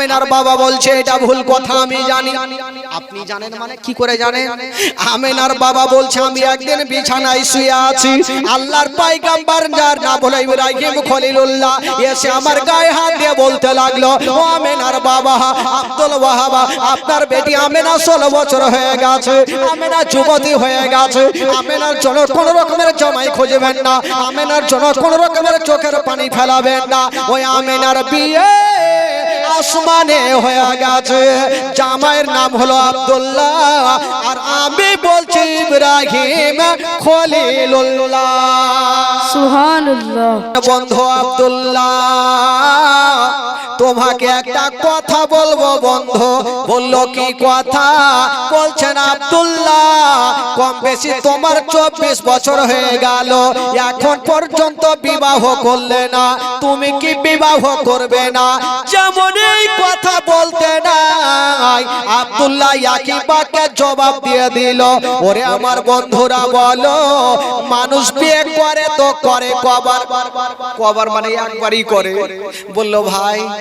আমেনার বাবা বলছে এটা ভুল কথা আমি জানি। আপনি জানেন মানে কি করে জানেন? আমেনার বাবা বলছে আমি একদিন বিছানায় শুয়ে আছি। আল্লাহর পাইগাম্বার যার নাম হলো ইব্রাহিম খলিলুল্লাহ। এসে আমার গায়ে হাত দিয়ে বলতে লাগল ও আমেনার বাবা আব্দুল ওয়াহাব আপনার বেটি আমেনা ষোলো বছর হয়ে গেছে। আমেনা যুবতী হয়ে গেছে। আমেনার জন্য কোন রকমের জমাই খুঁজবেন না। আমেনার জন্য কোন রকমের চোখের পানি ফেলাবেন না। ওই আমেনার বিয়ে আসমানে হয়ে গেছে। জামাইয়ের নাম হলো আব্দুল্লাহ। আর আমি বলছি ইব্রাহিম খলিলুল্লাহ। সুবহানাল্লাহ। বন্ধু আব্দুল্লাহ। তোমাকে একটা কথা বলব বন্ধু। বলল, কি কথা? বলছেন, আব্দুল্লাহ, কম বেশি তোমার চব্বিশ বছর হয়ে গেল। এখন পর্যন্ত বিবাহ করলে না, তুমি কি বিবাহ করবে না? যেমন এই কথা বলতে নাই। আব্দুল্লাহ ইয়াকিবাকে জবাব দিয়ে দিল, ওরে আমার বন্ধুরা, বলো, মানুষ বিয়ে করে তো করে কবার। কবার মানে একবারই করে। বলল, ভাই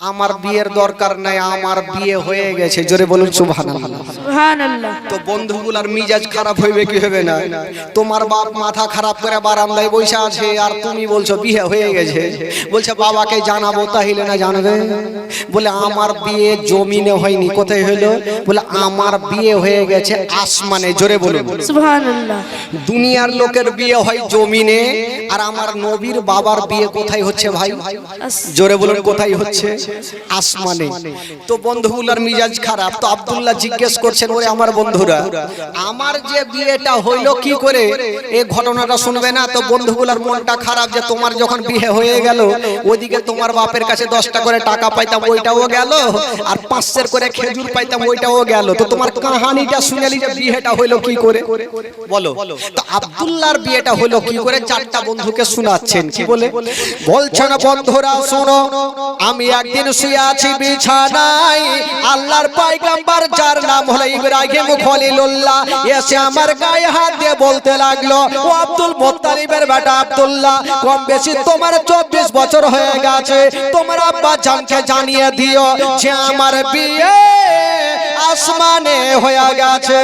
আমার বিয়ের দরকার নাই আমার বিয়ে হয়ে গেছে। জোরে বলুন সুবহানাল্লাহ। সুবহানাল্লাহ। তো বন্ধুগুলার মিজাজ খারাপ হইবে কি হবে না? তোমার বাপ মাথা খারাপ করে বারান্দায় বসে আছে আর তুমি বলছো বিয়ে হয়ে গেছে। বলছে বাবাকে জানাব তাহলে না জানবে? বলে আমার বিয়ে জমিনে হয়নি কোথায় হইল বলে আমার বিয়ে হয়ে গেছে আসমানে। জোরে বলুন। সুবহানাল্লাহ। দুনিয়ার লোকের বিয়ে হয় জমিনে আর আমার নবীর বাবার বিয়ে কোথায় হচ্ছে ভাই? জোরে বলুন কোথায় হচ্ছে? আসমানে। তো বন্ধুগুলার মিজাজ খারাপ। তো আব্দুল্লাহ জিজ্ঞেস করছেন ওরে আমার বন্ধুরা আমার যে বিয়েটা হইল কি করে? এই ঘটনাটা শুনবে না? তো বন্ধুগুলার মনটা খারাপ যে তোমার যখন বিয়ে হয়ে গেল ওদিকে তোমার বাপের কাছে দশটা করে টাকা পাইতাম ওইটাও গেল। আর পাঁচশের করে খেজুর পাইতাম ওইটাও গেল। তো তোমার কাহানিটা শুনেলি যে বিয়েটা হইল কি করে? বলো। তো আব্দুল্লাহর বিয়েটা হলো কি করে? চারটা বন্ধুকে শোনাচ্ছেন। কি বলে? বলছেন বন্ধুরা শোনো আমি একদিন শুয়ে আছি বিছানায়। আল্লাহর পাইগাম্বার যার নাম হলো ইব্রাহিম খলিলুল্লাহ। এসে আমার গায়ে হাত দিয়ে বলতে লাগল, ও আব্দুল মোত্তালিবের বেটা আব্দুল্লাহ, কম বেশি তোমার চব্বিশ বছর হয়ে গেছে। তোমার আব্বা জানকে জানিয়ে দিও যে আমার বিয়ে আসমানে হয়ে গেছে।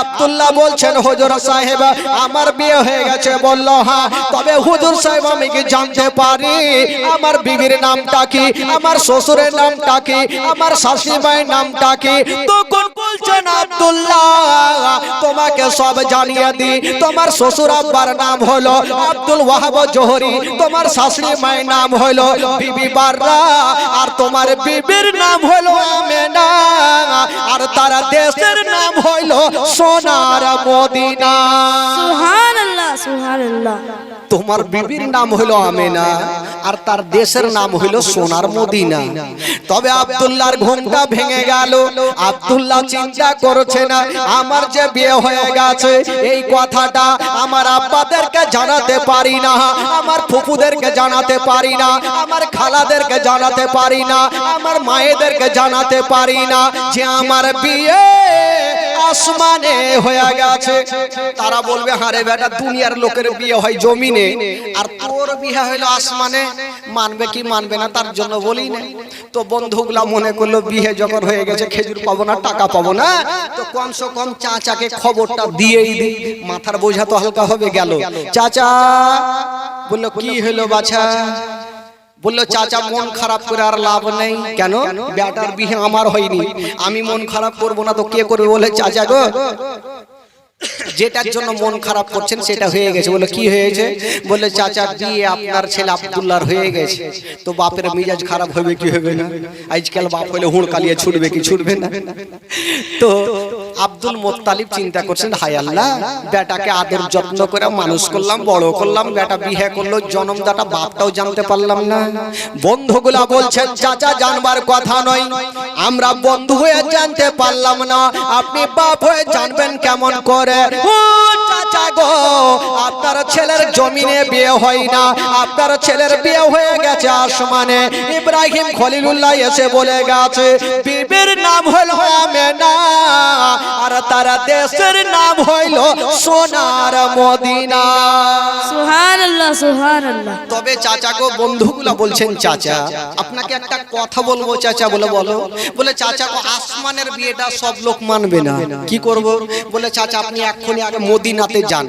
আব্দুল্লাহ বলছেন, হুজুর সাহেব, আমার বিয়ে হয়ে গেছে। বলল হ্যাঁ তবে হুজুর সাহেব, আমি কি জানতে পারি? আমার বিবির নামটা কি? আমার শ্বশুরের নামটা কি? আমার শাশুড়ি মায়ের নামটা কি? তখন বলছেন আব্দুল্লাহ তোমাকে সব জানিয়ে দি তোমার শ্বশুর আব্বার নাম হলো আব্দুল ওয়াহাব জোহরি তোমার শাশুড়ি মায়ের নাম হলো বিবি বাররা আর তোমার বিবির নাম হলো আমেনা আর তারা দেশের নাম হইল সোনার মদিনা। সুবহানাল্লাহ সুবহানাল্লাহ। তোমার বিবির নাম হইল আমেনা আর তার দেশের নাম হইল সোনার মদিনা। তবে আব্দুল্লাহর ঘুমটা ভেঙে গেল। আব্দুল্লাহ চিন্তা করছে না, আমার যে বিয়ে হয়ে গেছে, এই কথাটা আমার আব্বাদেরকে জানাতে পারি না, আমার ফুপুদেরকে জানাতে পারি না, আমার খালাদেরকে জানাতে পারি না, আমার মায়েদেরকে জানাতে পারি না যে আমার বিয়ে আসমানে হয়ে গেছে। তারা বলবে, হারে বেটা, দুনিয়ার লোকের বিয়ে হয় জমিনে। আর তোর বিয়ে হইল আসমানে। মানবে কি মানবে না তার জন্য বলি না তো বন্ধুগুলা মনে করল, বিয়ে যখন হয়ে গেছে, খেজুর পাবো না, টাকা পাবো না। তো কমসে কম চাচাকে খবরটা দিয়েই দিই। মাথার বোঝা তো হালকা হবে গেল। চাচা, বলল, কি হলো বাছা? বলল চাচা মন খারাপ করে আর লাভ নেই। কেন? ব্যাটার বিহে আমার হয়নি। আমি মন খারাপ করব না তো কে করবে বলে চাচা গো যেটার জন্য মন খারাপ করছেন সেটা হয়ে গেছে। বলে কি হয়েছে? বলে চাচা বিয়ে আপনার ছেলে আব্দুল্লাহর হয়ে গেছে। তো বাপের মিজাজ খারাপ হবে কি হবে না? আজকাল বাপ হলে হুড় কালিয়ে ছুটবে কি ছুটবে না? তো আব্দুল মোত্তালিব চিন্তা করছেন হায় আল্লাহ বেটাকে আদর যত্ন করে মানুষ করলাম বড় করলাম বেটা বিয়ে করল জন্মদাতা বাপটাও জানতে পারলাম না। বন্ধুগুলা বলছেন চাচা জানবার কথা নয়। আমরা বন্ধু হয়ে জানতে পারলাম না আপনি বাপ হয়ে জানবেন কেমন করে করে ও চাচা গো আপনার ছেলের জমিনে বিয়ে হয় না। আপনার ছেলের বিয়ে হয়ে গেছে আসমানে। ইব্রাহিম খলিলুল্লাহ এসে বলে গেছে বিবির নাম হলো আমেনা আর তার দেশের নাম হইল সোনার মদিনা। সুবহানাল্লাহ সুবহানাল্লাহ। তবে চাচা গো বন্ধুগুলা বলছেন চাচা আপনাকে একটা কথা বলব চাচা বলে বলো। বলে চাচা গো আসমানের বিয়েটা সব লোক মানবে না। কি করব? বলে চাচা আপনি এক্ষুনি আগে মদিনাতে যান।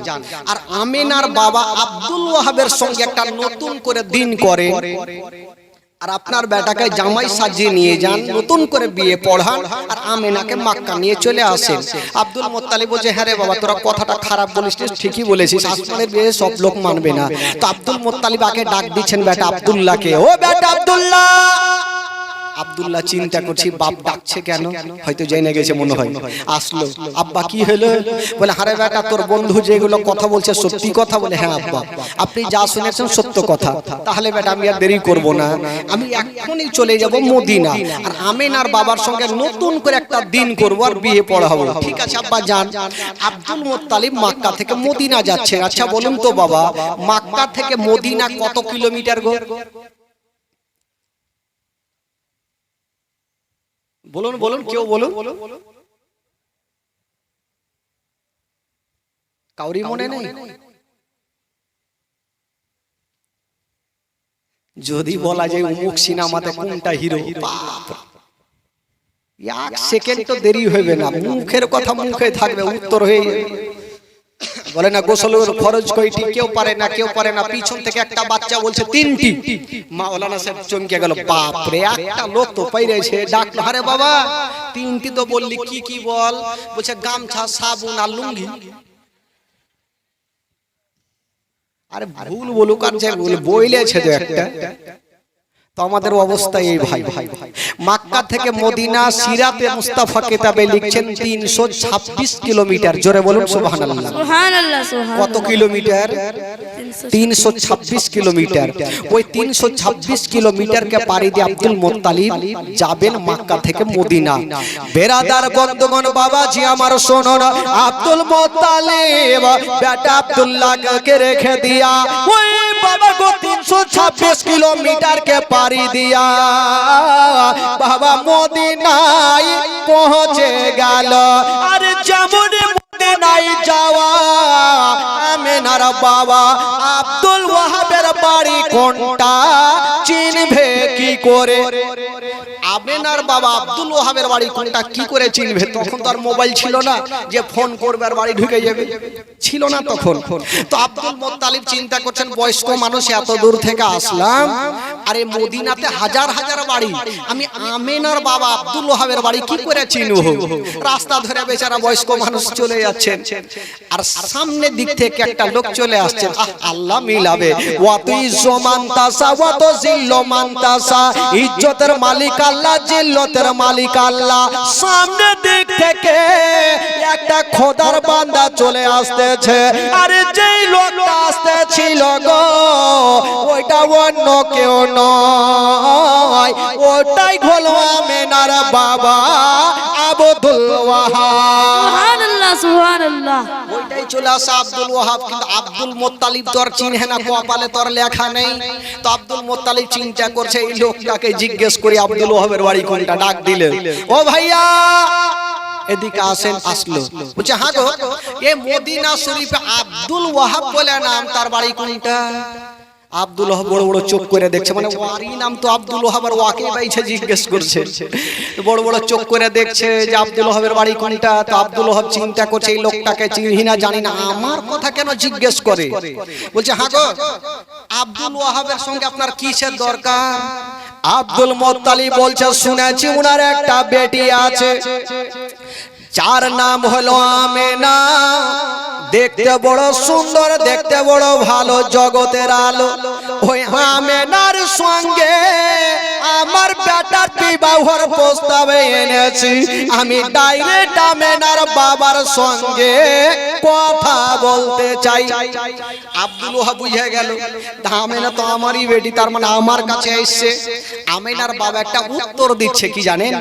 আর বাবা আব্দুল ওয়াহাবের সঙ্গে একটা নতুন করে দিন করে। আর আপনার বেটাকে জামাই সাজিয়ে নিয়ে যান, নতুন করে বিয়ে পড়ান, আর আমেনাকে মাক্কা নিয়ে চলে আসেন। আব্দুল মোত্তালিব বলছে হ্যাঁ রে বাবা, তোরা কথাটা খারাপ বলিস ঠিকই বলেছিস, আসমানের বিয়ে সব লোক মানবে না। তো আব্দুল মোত্তালিব আগে ডাক দিচ্ছেন বেটা আব্দুল্লাহকে, ও বেটা আব্দুল্লাহ! আব্দুল্লাহ চিন্তা করছি বাপ ডাকছে কেন? হয়তো জেনে গেছে মনে হয়। আসলো আব্বা কি হলো? বলে হারে বেটা তোর বন্ধু যেগুলো কথা বলছে সত্যি কথা বলে হ্যাঁ আব্বা আপনি যা শুনেছেন সত্য কথা। তাহলে বেটা আমি আর দেরি করব না। আমি এখনই চলে যাব মদিনা। আর আমিনার বাবার সঙ্গে নতুন করে একটা দিন করব আর বিয়ে পড়া পড়াবো ঠিক আছে আব্বা যান। আব্দুল মোত্তালিব মাক্কা থেকে মদিনা যাচ্ছে। আচ্ছা বলুন তো বাবা মাক্কা থেকে মদিনা কত কিলোমিটার গো? বলুন বলুন কেউ বলুন। কাউরি মনে নেই। যদি বলা যায় উমুক সিনেমাতে কোনটা হিরো এক সেকেন্ড তো দেরি হইবে না। মুখের কথা মুখে থাকবে উত্তর হয়ে। বলে না গোসলের খরচ কয়টি? কেউ পারে না কেউ পারে না। পিছন থেকে একটা বাচ্চা বলছে তিনটি। মাওলানা সাহেব চমকে গেল বাপ রে একটা লোক তো পাইরেছে ডাকলো আরে বাবা তিনটি তো বললি কি কি বল? বলছে গামছা সাবুন আর লুঙ্গি। আরে ভুল বলুক আর যে বলে বইলেছে তো একটা। তো আমাদের অবস্থা এই ভাই ভাই। ভাই। মাক্কা থেকে মদিনা সিরাতে মুস্তাফা কিতাবে লিখছেন তিনশো ছাব্বিশ কিলোমিটার। জোরে বলুন সুবহানাল্লাহ। সুবহানাল্লাহ কত কিলোমিটার? তিনশো ছাব্বিশ কিলোমিটার। ওই তিনশো ছাব্বিশ কিলোমিটারকে পাড়ি দিয়ে আব্দুল মোত্তালিব যাবেন মাক্কা থেকে মদিনা। বেরাদার বন্ধুগণ বাবাজি আমার শোনো না। আব্দুল মোত্তালিব বেটা আব্দুল্লাহকে রেখে দিয়া ওই বাবা গো তিনশো ছাব্বিশ কিলোমিটারকে পাড়ি দিয়া। বাবা মদিনায় পৌঁছে গেল। আর যেমন নাই যাওয়া, আমেনার বাবা আব্দুল ওয়াহাবের বাড়ি কোনটা? চিনবে কি করে? আমেনার বাবা আব্দুল ওয়াহাবের বাড়ি কোনটা? কি করে চিনবে তখন তো আর মোবাইল ছিল না যে ফোন করবে আর বাড়ি ঢুকে যাবে। ছিল না তখন। তো আব্দুল মোত্তালিব চিন্তা করছেন, বয়স্ক মানুষ, এত দূর থেকে আসলাম। আরে মদিনাতে হাজার হাজার বাড়ি। আমি আমেনার বাবা আব্দুল ওয়াহাবের বাড়ি কি করে চিনব রাস্তা ধরে বেচারা বয়স্ক মানুষ চলে যাচ্ছেন। আর সামনের দিক থেকে একটা লোক চলে আসছে। আল্লাহ মিলাবে। জমান্তাসা ওয়াত জিল্লো মান্তাসা। ইজ্জতের মালিক আল্লাহ জিল্লতের মালিক আল্লাহ। সামনে দিক থেকে একটা খোদার বান্দা চলে আসতেছে। আরে যেই লোকটা আসতেছিল গো, ওইটা অন্য কেউ নয়। ওটাই হলো আমেনার বাবা আবদুল ওয়াহাব। লেখা নেই। তো আব্দুল মোত্তালিব চিন্তা করছে, এই লোকটাকে জিজ্ঞেস করে, আব্দুল ওয়াহাবের বাড়ি কোনটা? ডাক দিলে ও ভাইয়া! এদিকে আসেন, আসলো। বলছে হ্যাঁ এ মদিনা শরীফে আব্দুল ওয়াহাব বলে নাম, তার বাড়ি কোনটা? আব্দুল বড় বড় চোখ করে দেখছে। মানে ওয়ারই নাম তো আব্দুল আর ওয়াকে বাইছে জিজ্ঞেস করছে। বড় বড় চোখ করে দেখছে যে আব্দুল ওয়াহাবের বাড়ি কোনটা? তো আব্দুল ওয়াহাব চিন্তা করছে, এই লোকটাকে চিনি না, জানি না, আমার কথা কেন জিজ্ঞেস করে? বলছে হ্যাঁ গো, আব্দুল ওয়াহাবের সঙ্গে আপনার কিসের দরকার? আব্দুল মোত্তালিব বলছে, শুনেছি উনার একটা বেটি আছে। যার নাম হলো আমেনা। দেখতে বড় সুন্দর, দেখতে বড় ভালো জগতের আলো। ওই আমেনার সঙ্গে আমার বেটার বিবাহর প্রস্তাবে এনেছি। আমি ডাইরেক্ট আমেনার বাবার সঙ্গে বলতে চাই। আব্দুল ওহাব বুঝে গেল আমেনা তো আমারই বেটি, তার মানে আমার কাছে এসছে। আমেনার বাবা একটা উত্তর দিচ্ছে, কি জানেন?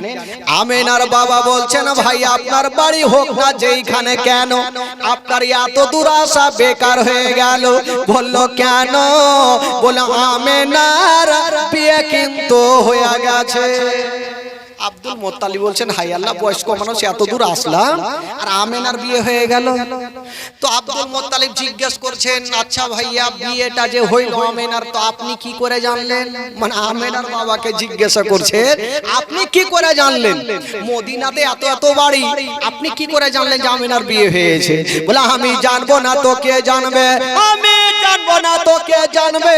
আমেনার বাবা বলছেন, ভাই, আপনার বাড়ি হোক না যেইখানে, কেন? আপনার এত দুরাশা বেকার হয়ে গেল। বলল, কেন? বলে, আমেনার বিয়ে কিন্তু হয়ে গেছে। আব্দুল মোত্তালি বলছেন, হাই আল্লাহ, বয়স্ক মানুষ এত দূর আসলাম আর আমেনার বিয়ে হয়ে গেল। তো আব্দুল মোত্তালিব জিজ্ঞেস করছেন আচ্ছা ভাইয়া, বিয়েটা যে হইল আমেনার, তো আপনি কি করে জানলেন? মানে আমেনার বাবাকে জিজ্ঞাসা করছেন আপনি কি করে জানলেন? মদিনাতে এত এত বাড়ি, আপনি কি করে জানলেন যে আমেনার বিয়ে হয়েছে? বলে, আমি জানব না তো কে জানবে? আমি জানব না তো কে জানবে?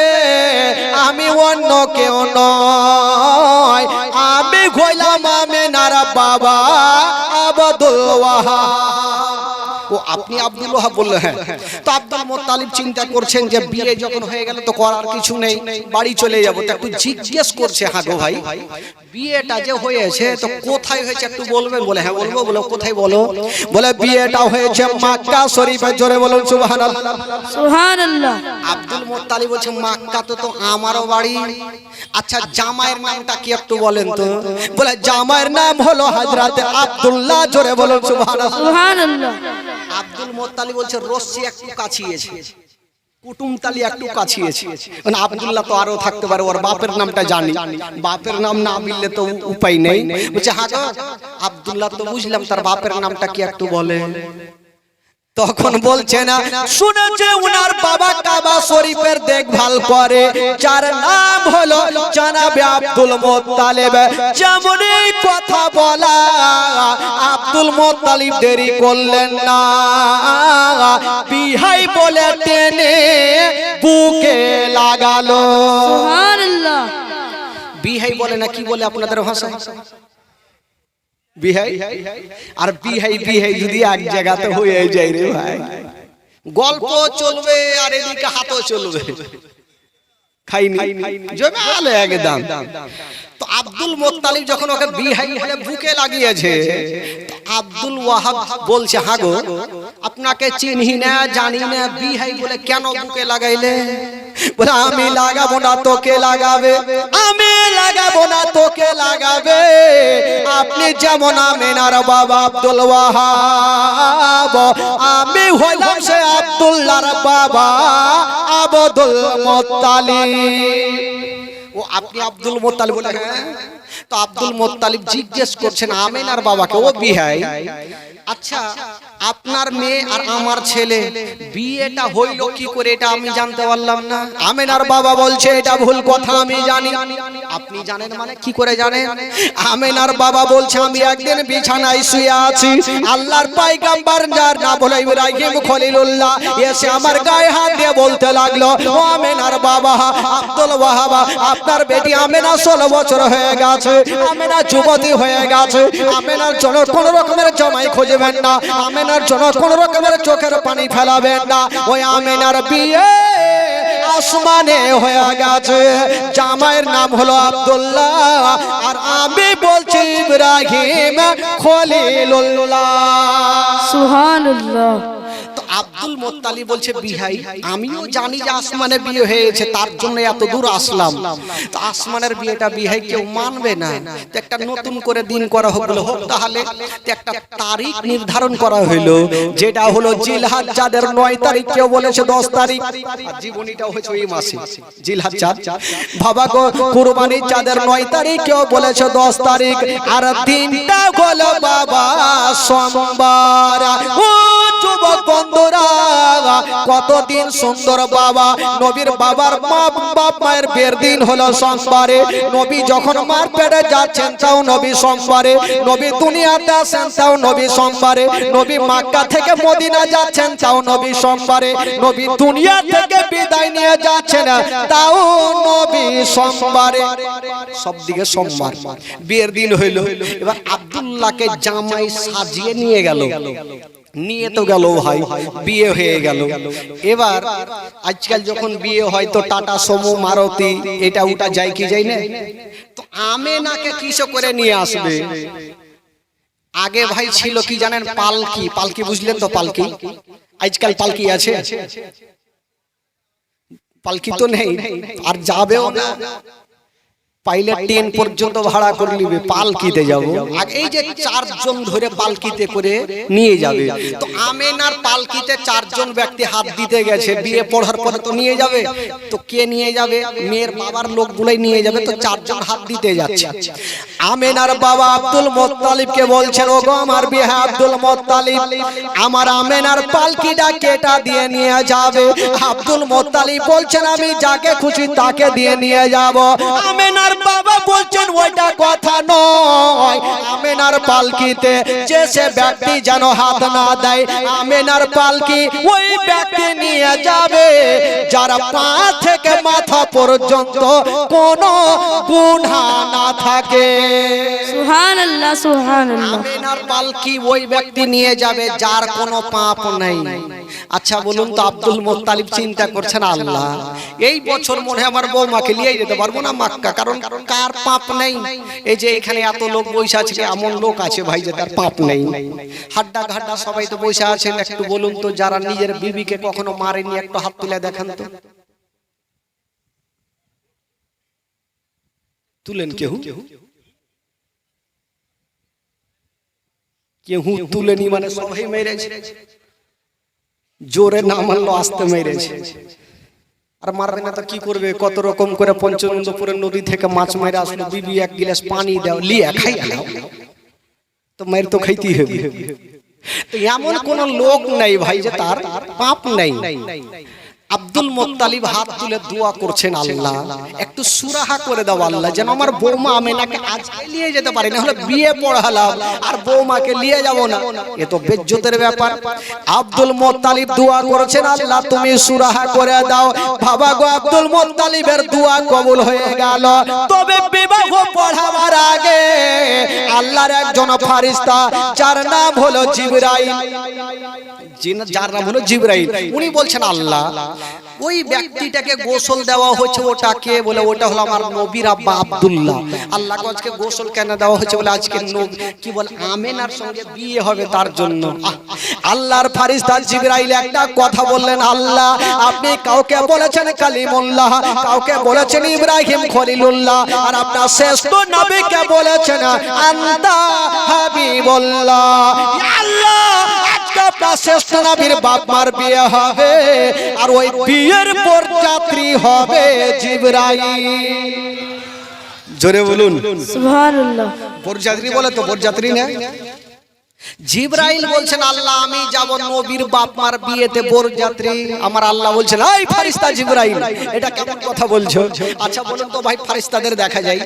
আমি অন্য কেউ নয়। আমি হইলাম নারা বাবা আবদুল ওয়াহাব ও আপনি আব্দুল ওয়াহাব বললেন হ্যাঁ। তো আব্দুল মোত্তালিব চিন্তা করছেন যে বিয়ে যখন হয়ে গেল তো করার কিছু নেই বাড়ি চলে যাব। তো একটু জিজ্ঞেস করছে হ্যাঁ গো ভাই বিয়েটা যে হয়েছে তো কোথায় হয়েছে একটু বলবেন? বলে হ্যাঁ বলব বলো কোথায় বলো? বলে বিয়েটা হয়েছে মাক্কা শরীফে জোরে বলুন সুবহানাল্লাহ। সুবহানাল্লাহ। আব্দুল মোত্তালিব বলছে মাক্কা তো তো আমারও বাড়ি। আচ্ছা জামাইয়ের নামটা কি একটু বলেন তো? বলে জামাইয়ের নাম হলো হযরত আব্দুল্লাহ জোরে বলুন সুবহানাল্লাহ। সুবহানাল্লাহ। আব্দুল মোত্তালি বলছে, রশ্মি একটু কাছিয়েছে। কুটুমতালি একটু কাছিয়েছে। মানে আব্দুল্লাহ তো আরও থাকতে পারে, ওর বাপের নামটা জানি। বাপের নাম না মিললে তো উপায় নেই। বলছে হ্যাঁ আবদুল্লাহ তো বুঝলাম, তার বাপের নামটা কি একটু বলে? তখন বলছে না শুনেছে উনার বাবা কাবা শরীফের দেখভাল করে যার নাম হলো জানাবে আব্দুল মোত্তালেব। যেমনই কথা বলা আব্দুল মোত্তালিব দেরি করলেন না। বিহাই বলে টেনে বুকে লাগালো। বিহাই বলে না কি বলে আপনাদের ভাষা বিহাই? আর বিহাই বিহাই যদি এক জায়গাতে হয়ে যায় রে ভাই। গল্প চলবে আর এদিকে হাতও চলবে। খাইনি। জমে আলো একদম। আব্দুল মোত্তালিব যখন ওকে বিহাই বুকে লাগিয়েছে আব্দুল ওয়াহাব বলছে হাগো আপনাকে চিনহি না, জানি না, বিহাই বলে কেন বুকে লাগাইলে? বলে, আমি লাগাবো না, তোকে লাগাবে, আমি লাগাবো না, তোকে লাগাবে। আপনি যেমন আমিনার বাবা আব্দুল ওয়াহাব, আমি হইলাম সে আব্দুল্লাহর বাবা আবদুল মোত্তালিব। ও আপনি আব্দুল মোত্তালিব বলে হ্যাঁ তো আব্দুল মোত্তালিব জিজ্ঞেস করছেন আমিনার বাবাকে ও বিহাই? আচ্ছা আপনার মেয়ে আর আমার ছেলে বিয়েটা হইল কি করে এটা আমি জানতে পারলাম না। আমিনার বাবা বলছে এটা ভুল কথা আমি জানি। আপনি জানেন মানে কি করে জানেন? আমিনার বাবা বলছে আমি একদিন বিছানায় শুয়ে আছি। আল্লাহর পাইগাম্বার যার নাম হলো ইব্রাহিম খলিলুল্লাহ এসে আমার গায়ে হাত দিয়ে বলতে লাগল ও আমিনার বাবা আব্দুল ওয়াহাব আপনার বেটি আমেনা ষোলো বছর হয়ে গেছে আমেনা যুবতী হয়ে গেছে। আমেনার জন্য কোন রকমের জমাই খুঁজবেন না। আমেনার জন্য কোন রকমের চোখের পানি ফেলাবেন না। ওই আমেনার বিয়ে আসমানে হয়ে গেছে। জামাইয়ের নাম হলো আব্দুল্লাহ। আর আমি বলছি ইব্রাহিম খলিলুল্লাহ। সুবহানাল্লাহ। আব্দুল মোত্তালি বলছে বিহাই আমিও জানি যে আসমানে বিয়ে হয়েছে তার জন্য এত দূর আসলাম। তো আসমানের বিয়েটা বিহাই কেউ মানবে না। তো একটা নতুন করে দিন করা হলো হোক তাহলে একটা তারিখ নির্ধারণ করা হইল যেটা হলো জিলহাজ যাদের নয় তারিখ কেউ বলেছে দশ তারিখ। আর জীবনীটাও হয়েছে ওই মাসে জিলহাজ চাঁদ বাবা গো কুরবানি চাঁদের নয় তারিখ কেউ বলেছে দশ তারিখ। আর দিনটা হলো বাবা সোমবার। ও যুবক বন্ধুরা কতদিন সুন্দর বাবা। নবীর বাবার মা, বাপ মায়ের বিয়ের দিন হলো সোমবারে। নবী যখন মার পেটে যাচ্ছেন, তাও নবী সোমবারে। নবী দুনিয়াতে আসেন, তাও নবী সোমবারে। নবী মাক্কা থেকে মদিনা যাচ্ছেন, তাও নবী সোমবারে। নবী দুনিয়া থেকে বিদায় নিয়ে যাচ্ছেন, তাও নবী সোমবারে। সব দিকে সোমবার। বিয়ের দিন হইল। এবার আব্দুল্লাহকে জামাই সাজিয়ে নিয়ে গেল। নিয়ে তো গেল ভাই, বিয়ে হয়ে গেল। এবার আজকাল যখন বিয়ে হয় তো টাটা, সমু, মারুতি, এটা ওটা যায় কি যায় না? তো আমে নাকে কিসে করে নিয়ে আসবে? আগে ভাই ছিল কি জানেন, পালকি। পালকি বুঝলেন তো পালকি? আজকাল পালকি আছে? পালকি তো নেই, আর যাবেও না। পাইলে ট্রেন পর্যন্ত ভাড়া করে নিবে পালকিতে যাব। আর এই যে চারজন ধরে পালকিতে করে নিয়ে যাবে। তো আমেনার পালকিতে চারজন ব্যক্তি হাত দিতে গেছে বিয়ে পড়ার পরে তো নিয়ে যাবে। তো কে নিয়ে যাবে? মেয়ের বাবার লোকগুলাই নিয়ে যাবে তো চারজন হাত দিতে যাচ্ছে। আমেনার বাবা আব্দুল মোত্তালিবকে বলছেন ও আমার বিয়ে আব্দুল মোত্তালিব। আমার আমেনার পালকিটা কেটা দিয়ে নিয়ে যাবে। আব্দুল মোত্তালিব বলছেন আমি যাকে খুশি তাকে দিয়ে নিয়ে যাব। আমেনার ওইটা কথা নয়। আমেনার পালকিতে যে সে ব্যক্তি যেন হাত না দেয়, আমেনার পালকি ওই ব্যক্তি নিয়ে যাবে। যারা পা থেকে মাথা পর্যন্ত কোনো গুণা না থাকে। আমেনার পালকি ওই ব্যক্তি নিয়ে যাবে যার কোনো পাপ নাই। আচ্ছা বলুন তো আব্দুল মোত্তালিব চিন্তা করছেন আল্লাহ। এই বছর মনে হয় আমার বৌমাকে নিয়ে যেতে পারব না মাক্কা? কারণ কার পাপ নেই? এই যে এখানে এত লোক বসে আছে এমন লোক আছে ভাই যে তার পাপ নেই। হাড্ডা ঘাড্ডা সবাই তো বসে আছেন একটু বলুন তো যারা নিজের বিবিকে কখনো মারেনি একটু হাত তুলে দেখান তো। তুলেন কেউ কেউ তুলেনি মানে সবাই মেরেছে। জোরে না মারলো আস্তে মেরেছে। আর মারবে না তো কি করবে? কত রকম করে পঞ্চনন্দপুরের নদী থেকে মাছ মেরে আসলো বিবি এক গিলাস পানি দাও লিয়া খাই দাও তো মায়ের তো খাইতেই হবে। তো এমন কোন লোক নাই ভাই যে তার পাপ নাই। আব্দুল মোত্তালিব হাত তুলে দোয়া করছেন আল্লাহ। একটু সুরাহা করে দাও আল্লাহ, যেন আমার বৌমা আমেনাকে আজকে নিয়ে যেতে পারি, না হলে বিয়ে পড়ালাম আর বৌমাকে নিয়ে যাব না। এ তো বেজ্জতের ব্যাপার। আব্দুল মোত্তালিব দোয়া করেছেন আল্লাহ, তুমি সুরাহা করে দাও। বাবা গো, আব্দুল মোত্তালিবের দোয়া কবুল হয়ে গেল। তবে বিবাহ পড়াবার আগে আল্লাহর একজন ফারিস্তা, যার নাম হলো জিবরাইল। যার নাম হলো জিবরাইল। উনি বলছেন আল্লাহ। ওই ব্যক্তিটাকে গোসল দেওয়া হচ্ছে ওটা কে বলে? ওটা হলো আমার নবীর আব্বা আব্দুল্লাহ। আল্লাহ আজকে গোসল কেন দেওয়া হচ্ছে বলে? আজকে কি বলে? আমেনার সঙ্গে বিয়ে হবে তার জন্য। আল্লাহর ফারিস্তা জিবরাইল একটা কথা বললেন আল্লাহ আপনি কাউকে বলেছেন কালিমুল্লাহ কাউকে বলেছেন ইব্রাহিম খলিলুল্লাহ আর আপনার শ্রেষ্ঠ নবীকে বলেছেন আন্তা হাবিবুল্লাহ। ইয়া আল্লাহ আজকে আপনার শ্রেষ্ঠ নবীর বাপ বিয়ে হবে আর ওই বিয়ের পর যাত্রী হবে জিবরাইল। জোরে বলুন। সুহান বরযাত্রী বলে তো বরযাত্রী না। জিব্রাইল বলছেন আল্লাহ আমি যাব নবীর বাপ মার বিয়েতে বরযাত্রী আমার আল্লাহ বলছেন এই ফারিস্তা জিব্রাইল এটা কেমন কথা বলছো? আচ্ছা বলুন তো ভাই ফারিস্তাদের দেখা যায়।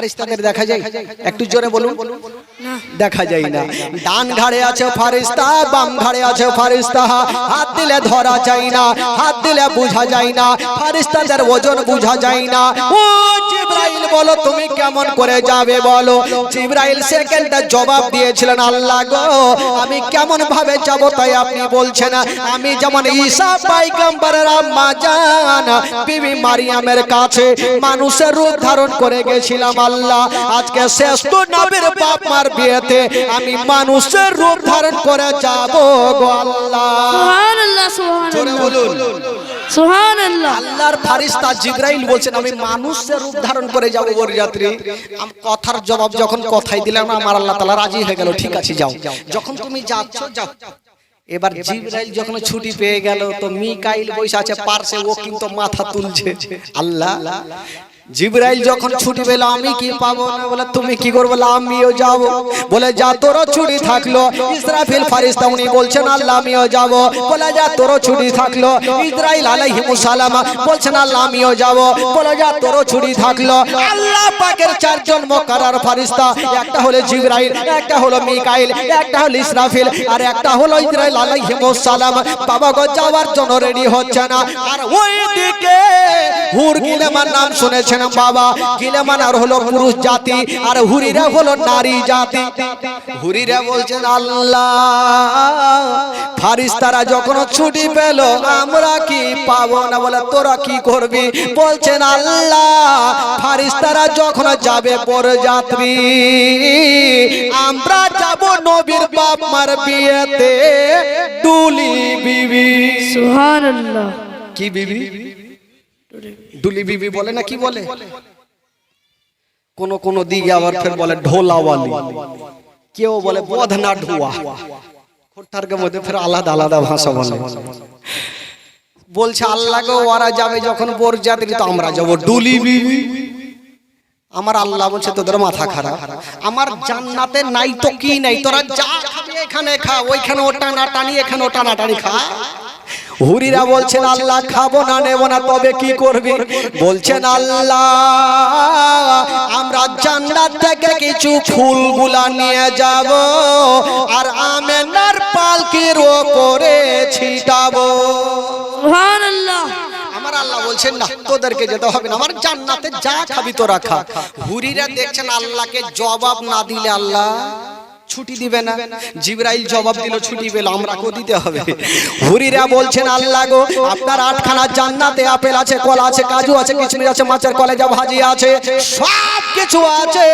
ফারিস্তাদের দেখা যায়? একটু জোরে বলুন। দেখা যায় না। ডান ঘাড়ে আছে ফারিস্তা বাম ঘাড়ে আছে ফারিস্তা। হাত দিলে ধরা যায় না হাত দিলে বোঝা যায় না। ফারিস্তাদের ওজন বোঝা যায় না। ও জিব্রাইল বলো তুমি কেমন করে যাবে বলো। জিব্রাইল সেকেন্ডে জবাব দিয়েছিলেন আল্লাহ গো আমি কেমন ভাবে যাব তাই আপনি বলছেন? আমি যেমন ঈসা পাইগম্বরের আম্মা জান বিবি মারিয়ামের কাছে মানুষের রূপ ধারণ করে গেছিলাম। আল্লাহ আজকে শ্রেষ্ঠ নবীর বাপ মার বিয়েতে আমি মানুষের রূপ ধারণ করে যাব গো আল্লাহ। বলুন। সুহান আল্লাহর ফারিস্তা জিব্রাইল বলছেন আমি মানুষের রূপ ধারণ করে যাব বরযাত্রী কথার জবাব যখন কথাই দিলাম আমার আল্লাহ তাআলা রাজি হয়ে গেল। ঠিক আছে যাও। যখন তুমি যাচ্ছ যাও। এবার জিব্রাইল যখন ছুটি পেয়ে গেল তো মিকাইল বসে আছে পার্শ্বে ও কিন্তু মাথা তুলছে। আল্লাহ জিব্রাইল যখন ছুটি পেল, আমি কি পাবো? না বলে, তুমি কি করব? আমিও যাব। বলে, যা তোরও ছুটি থাকল। ইসরাফিল ফারিস্তা, উনি বলছেন, আল্লাহ, আমিও যাব। বলে, যা তোরও ছুটি থাকল। ইসরাইল আলাইহিমুস সালাম বলছেন, আল্লাহ, আমিও যাব। বলে, যা তোরও ছুটি থাকল। আল্লাহ পাকের চারজন মোকারার ফারিস্তা, একটা হলো জিব্রাইল, একটা হলো মিকাইল, একটা হলো ইসরাফিল, আর একটা হলো ইসরাইল আলাইহিমুস সালাম। বাবা গো, যাওয়ার জন্য রেডি হচ্ছে না। আর ওই দিকে হুরগিলেমার নাম শুনেছেন বলছেন বাবা? হলো পুরুষ জাতি আর হুরিরা হলো নারী জাতি। হুরিরা বলছেন আল্লাহ ফারিস্তারা যখন ছুটি পেল আমরা কি পাবো না? বলে তোরা কি করবি? বলছেন আল্লাহ ফারিস্তারা যখন যাবে বরযাত্রী আমরা যাব নবীর বাপ মার বিয়েতে। ডুলি বিবি। সুবহানাল্লাহ। কি বিবি? ডুলি বিবি বলে না কি বলে? কোন কোন দিকে আবার ফের বলে ঢোলাওয়ালি। কেউ বলে বধনা ঢুয়া। খোট্টারকে মধ্যে ফের আলাদা আলাদা ভাষা বলে। বলছে আল্লাহকে ওরা যাবে যখন বরযাত্রী তো আমরা যাব। ডুলি বিবি। আমার আল্লাহ বলছে তোদের মাথা খারাপ। আমার জান্নাতে নাই তো কি নাই? তোরা যা খাবি এখানে খা ওইখানে ও টানা টানি এখানে ও টানা টানি খা। হুরিরা বলছেন আল্লাহ খাব না নেব না তবে কি করবি? বলছেন আল্লাহ আমরা জান্নাত থেকে কিছু ফুলগুলা নিয়ে যাব আর আমেনার পালকির ওপরে ছিটাবো। সুবহানাল্লাহ। আমার আল্লাহ বলছেন না তোদেরকে যেতে হবে না আমার জান্নাতে যা খাবি তোরা খা। হুরিরা দেখছেন আল্লাহকে জবাব না দিলে আল্লাহ ছুটি দিবে না জিবরাইল জবাব দিল ছুটি পেল আমরা কো দিতে হবে হুরিরা বলছেন আল্লাহ গো আপনার আটখানা জান্নাতে আপেল আছে কলা আছে কাজু আছে কিশমিশ আছে মাছের কলেজা ভাজি আছে সব কিছু আছে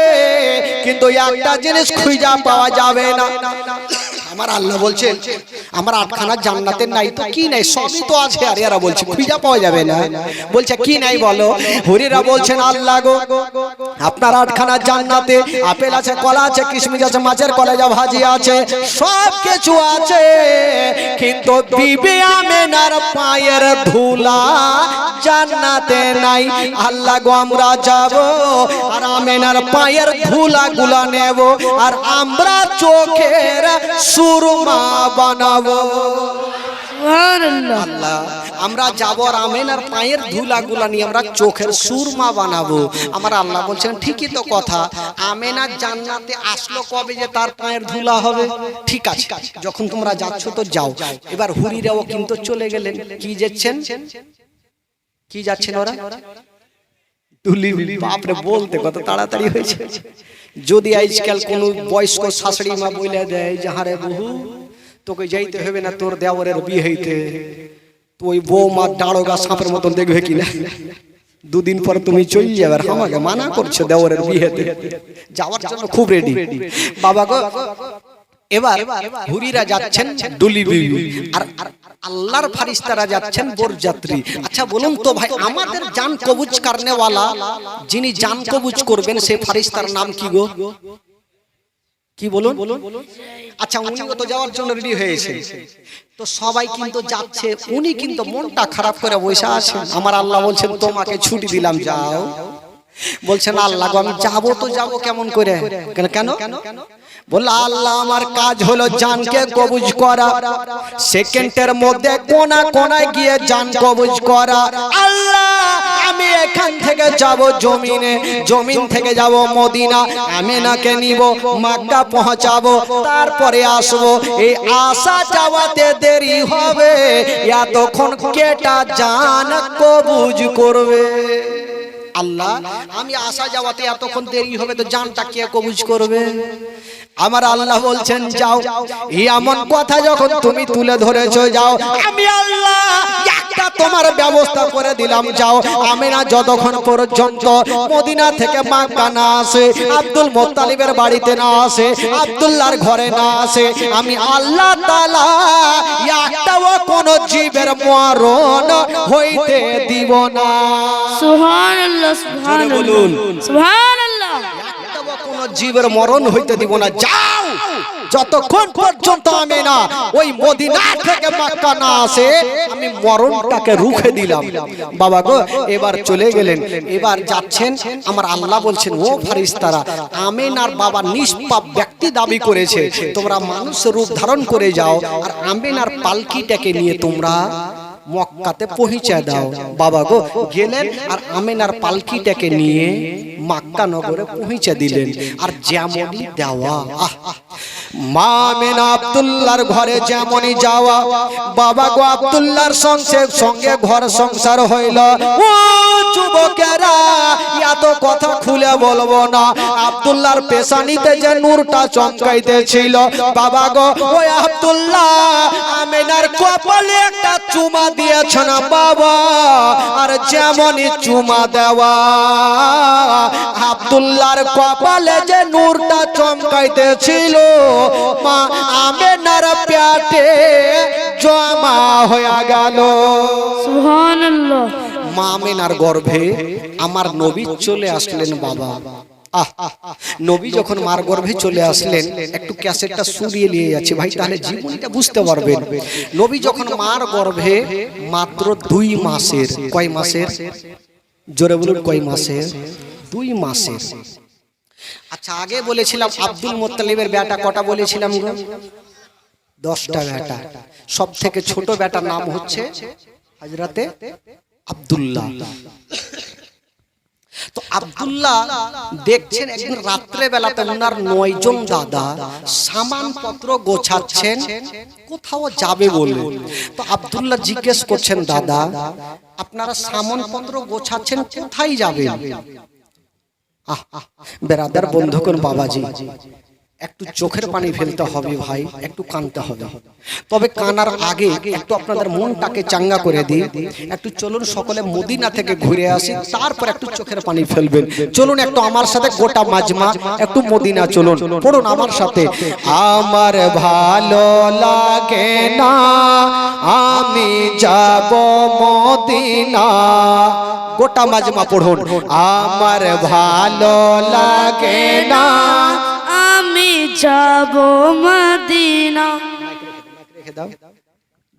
কিন্তু একটা জিনিস খুঁজা পাওয়া যাবে না আমার আল্লাহ বলছেন আমার আটখানা জান্নাতের নাই তো কি নাই? সবই তো আছে। আর এরা বলছে খুঁজা পাওয়া যাবে না। বলছে কি নাই বলো? হরিরা বলছেন আল্লাহ গো আপনার আটখানা জান্নাতে আপেল আছে কলা আছে কিশমিশ আছে মাছের কলেজা ভাজি আছে সব কিছু আছে কিন্তু বিবি আমেনার পায়ের ধুলা জান্নাতে নাই। আল্লাহ গো আমরা যাব আর আমেনার পায়ের ধুলা গুলা নেব আর আমরা চোখের সুরমা বানাবো। আমরা যাব আর আমেনার পায়ের ধুলা গুলা নিয়ে আমরা চোখের সুরমা বানাবো। আমার আল্লাহ বলছেন, ঠিকই তো কথা। আমেনার জান্নাতে আসলো কবে যে তার পায়ের ধুলা হবে? ঠিক আছে যখন তোমরা যাচ্ছ তো যাও। এবার হুরিরাও কিন্তু চলে গেলেন। কি যাচ্ছেন? কি যাচ্ছেন ওরা? বাপরে, বলতে কত তাড়াতাড়ি হয়েছে। যদি আজকাল কোন বয়স্ক শাশুড়ি মা বলে দেয়, যাহারে বহু তোকে যাইতে হবে না তোর দেওয়ারের বিয়ে হইতে। তো ওই বউ মা ডাড়োগা সাপের মতন দেখবে কিনা? দুদিন পর তুমি চলে যাবে আমাকে মানা করছ দেওয়ারের বিয়েতে। যাওয়ার জন্য খুব রেডি বাবা গো এবার হুরিরা যাচ্ছেন ডুলি বিবি আর আল্লাহর ফারিস্তারা যাচ্ছেন বরযাত্রী আচ্ছা বলুন তো ভাই আমাদের জান কবুজ কারনেওয়ালা যিনি জান কবুজ করবেন সেই ফারিস্তার নাম কি গো? কি বলুন? আচ্ছা উনিও তো যাওয়ার জন্য রেডি হয়েছে। তো সবাই কিন্তু যাচ্ছে উনি কিন্তু মনটা খারাপ করে বসে আছেন। আমার আল্লাহ বলছেন তোমাকে ছুটি দিলাম যাও। বলছেন আল্লাহ আমি যাব তো যাব কেমন করে? কেন? কেন? বলল আল্লাহ আমার কাজ হলো জানকে কবুজ করা। সেকেন্ডের মধ্যে কোনা কোনায় গিয়ে জান কবুজ করা। আল্লাহ আমি যাব জমিনে, জমিন থেকে যাব মদিনা, আমেনাকে নিব, মাক্কা পৌঁছাবো, তারপরে আসব। এই আসা যাওয়াতে দেরি হবে, এতক্ষণ কেটা জান কবুজ করবে। আল্লাহ, আমি আসা যাওয়াতে এতক্ষণ দেরি হবে, তো জানটা কে কবুজ করবে? আমার আল্লাহ বলছেন যাও। এই এমন কথা যখন তুমি তুলে ধরেছো যাও। আমি আল্লাহ একটা তোমার ব্যবস্থা করে দিলাম যাও। আমি না যতক্ষণ পর্যন্ত মদিনা থেকে মাক্কা না আসে আব্দুল মোত্তালিবের বাড়িতে না আসে আব্দুল্লাহর ঘরে না আসে আমি আল্লাহ তাআলা একটাও কোন জীবের মরণ হইতে দিব না। সুবহানাল্লাহ বলুন। সুবহানাল্লাহ। কোনো জীবের মরণ হইতে দিব না। যাও! যতক্ষণ পর্যন্ত আমি না ওই মদিনা থেকে মক্কা না আসে, আমি মরণটাকে রুখে দিলাম। বাবা গো, এবার চলে গেলেন। এবার যাচ্ছেন, আমার আল্লাহ বলছেন, ও ফারিস্তারা আমেনার বাবা নিষ্পাপ ব্যক্তি দাবি করেছে। তোমরা মানুষ রূপ ধারণ করে যাও, আর আমিন আমেনার পালকিটাকে নিয়ে তোমরা মক্কাতে পৌঁছে দাও। বাবা গো গেলেন আর আমেনার পালকিটাকে নিয়ে মক্কা নগরে পৌঁছে দিলেন। আর যেমনই দেওয়া আহ, মা মেনা আব্দুল্লাহর ঘরে যেমনই যাওয়া, বাবা গো আব্দুল্লাহর সঙ্গে সঙ্গে ঘর সংসার হইল। ও যুবকেরা, এত কথা খুলে বলব না। আব্দুল্লাহর পেশানিতে যে নূরটা চমকাইতেছিল, বাবা গো ওই আব্দুল্লাহ, আমেনার কপালে একটা চুমা দিয়েছে না বাবা। আর যেমনই চুমা দেওয়া, আব্দুল্লাহর কপালে যে নূরটা চমকাইতেছিল মা আমেনার পেটে জমা হয়ে গেল। সুবহানাল্লাহ। মা আমেনার গর্ভে আমার নবী চলে আসলেন বাবা। নবী যখন মার গর্ভে চলে আসলেন একটু ক্যাসেটটা সুরিয়ে নিয়ে যাচ্ছে। ভাই তাহলে জীবনটা বুঝতে পারবেন। নবী যখন মার গর্ভে মাত্র দুই মাসের কয় মাসের? জোরে বলুন কয় মাসের? দুই মাসের। আচ্ছা আগে বলেছিলাম আব্দুল মোত্তালিবের বেটা কটা বলেছিলাম দশটা বেটা সব থেকে ছোট বেটার নাম হচ্ছে হাজরাতে আব্দুল্লাহ। তো আব্দুল্লাহ দেখছেন একদিন রাত্রে বেলাতে ওনার নয়জন দাদা সামান পত্র গোছাচ্ছেন, কোথাও যাবে বলে। তো আব্দুল্লাহ জিজ্ঞেস করছেন, দাদা, আপনারা সামান পত্র গোছাচ্ছেন, কোথায় যাবেন? আহ বেরাদার বন্ধুগণ বাবাজি। একটু চোখের পানি ফেলতে হবে ভাই, একটু কানতে হবে। তবে কানার আগে একটু আপনাদের মনটাকে চাঙ্গা করে দিই। একটু চলুন সকলে মদিনা থেকে ঘুরে আসি, তারপর একটু চোখের পানি ফেলবেন। চলুন একটু আমার সাথে গোটা মাজমা, একটু মদিনা চলুন। পড়ুন আমার সাথে। আমার ভালো লাগে না, আমি যাব মদিনা। গোটা মাজমা পড়ুন। আমার ভালো লাগে না। আমি যাব মদিনা।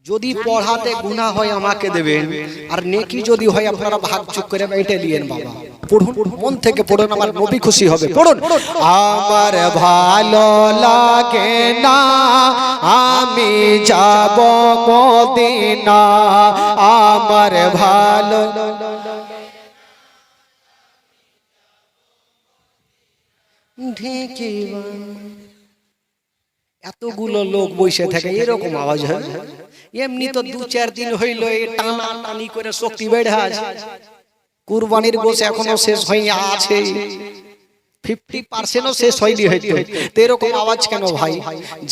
যদি পড়াতে গুনাহ হয় আমাকে দেবেন আর নেকি যদি হয় আপনারা ভাগ চুক করে বেঁটে নিয়েন বাবা। পড়ুন মন থেকে পড়ুন আমার নবী খুশি হবে। পড়ুন। আমার ভালো লাগে না। আমি যাব মদিনা। আমার ভালো এতগুলো লোক বসে থাকে, এরকম আওয়াজ হয় এমনি তো দু চার দিন হইল টানা টানি করে শক্তি বেড়ে আছে। কুরবানির গোস এখনও শেষ হয়ে আছে। ফিফটি পার্সেন্টও শেষ হয়নি হয়তো। তো এরকম আওয়াজ কেন ভাই?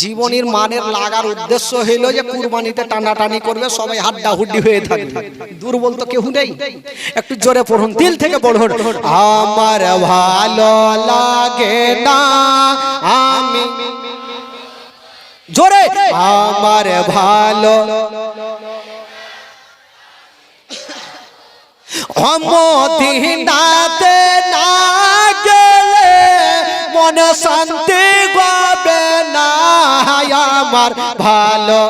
জীবনের মানের লাগার উদ্দেশ্য হইল যে কুরবানিতে টানাটানি করবে সবাই হাড্ডা হুড্ডি হয়ে থাকবে। দুর্বল তো কেউ নেই। একটু জোরে পড়ুন দিল থেকে পড়ুন। আমার ভালো লাগে না আমি জোরে। আমার ভালো অমদিনাতে না। মনে শান্তি গাবে না আমার ভালো।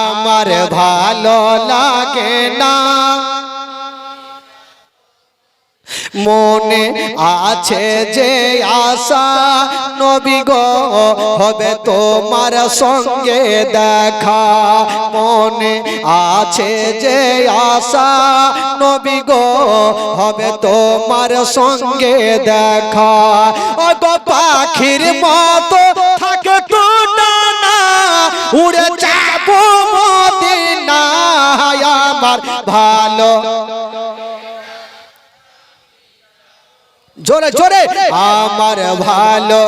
আমার ভালো লাগে না। মনে আছে যে আশা, নবী গো, হবে তোমার সঙ্গে দেখা। মনে আছে যে আশা, নবী গো, হবে তোমার সঙ্গে দেখা। ও গো পাখির মতো থাকে তো উড়ে যাব মদিনা আমার ভালো। জোরে জোরে। আমার ভালো।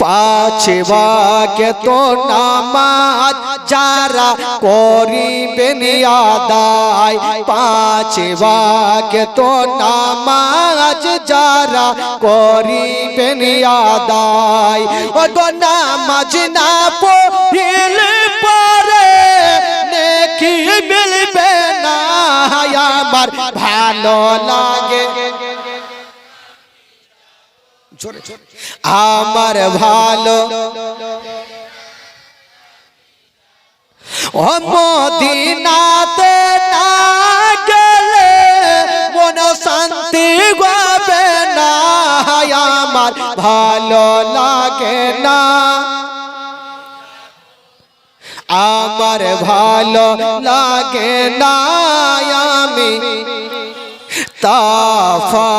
পাছে বাকে তো নামাজ যারা করিবেন আদায়। পাছে বাকে তো নামাজ যারা করিবেন আদায়। ও গো নামাজ না পড়িলে আমার ভালো লাগে। আমার ভালো। ও মদিনাতে না গেলে মন শান্তি পাবে না। আমার ভালো লাগে না। আমার ভালো লাগে না। আমি তাফা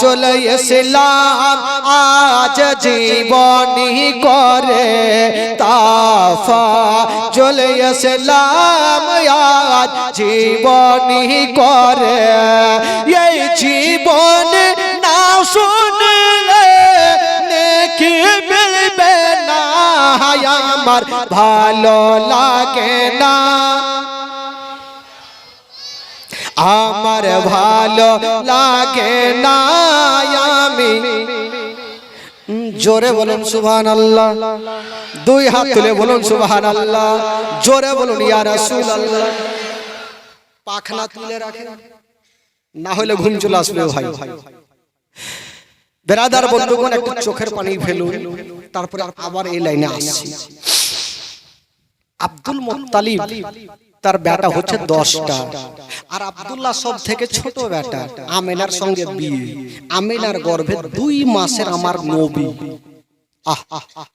চলে ইসলাম আজ জীবনী করে তাফা চলে ইসলাম আজ জীবনী করে। এই জীবন না শুনলে নেকি মিলবে না। আমার ভালো লাগে না। আমার ভালো লাগে না জোরে বলুন সুবহান আল্লাহ দুই হাত তুলে বলুন সুবহান আল্লাহ জোরে বলুন, ইয়া আল্লাহ পাখনা তুলে রাখেন। না হলে ঘুম চলে আসবে ভাই। বেরাদার বন্ধুগণ, একটু চোখের পানি ফেলুন। তারপরে আবার এই লাইনে আসছি। আব্দুল মুত্তালিব তার বেটা হচ্ছে দশটা। আর আবদুল্লাহ সব থেকে ছোট বেটা আমেনার সঙ্গে বিয়ে। আমেনার গর্ভে দুই মাসের আমার নবী। আহ আহ, আহ।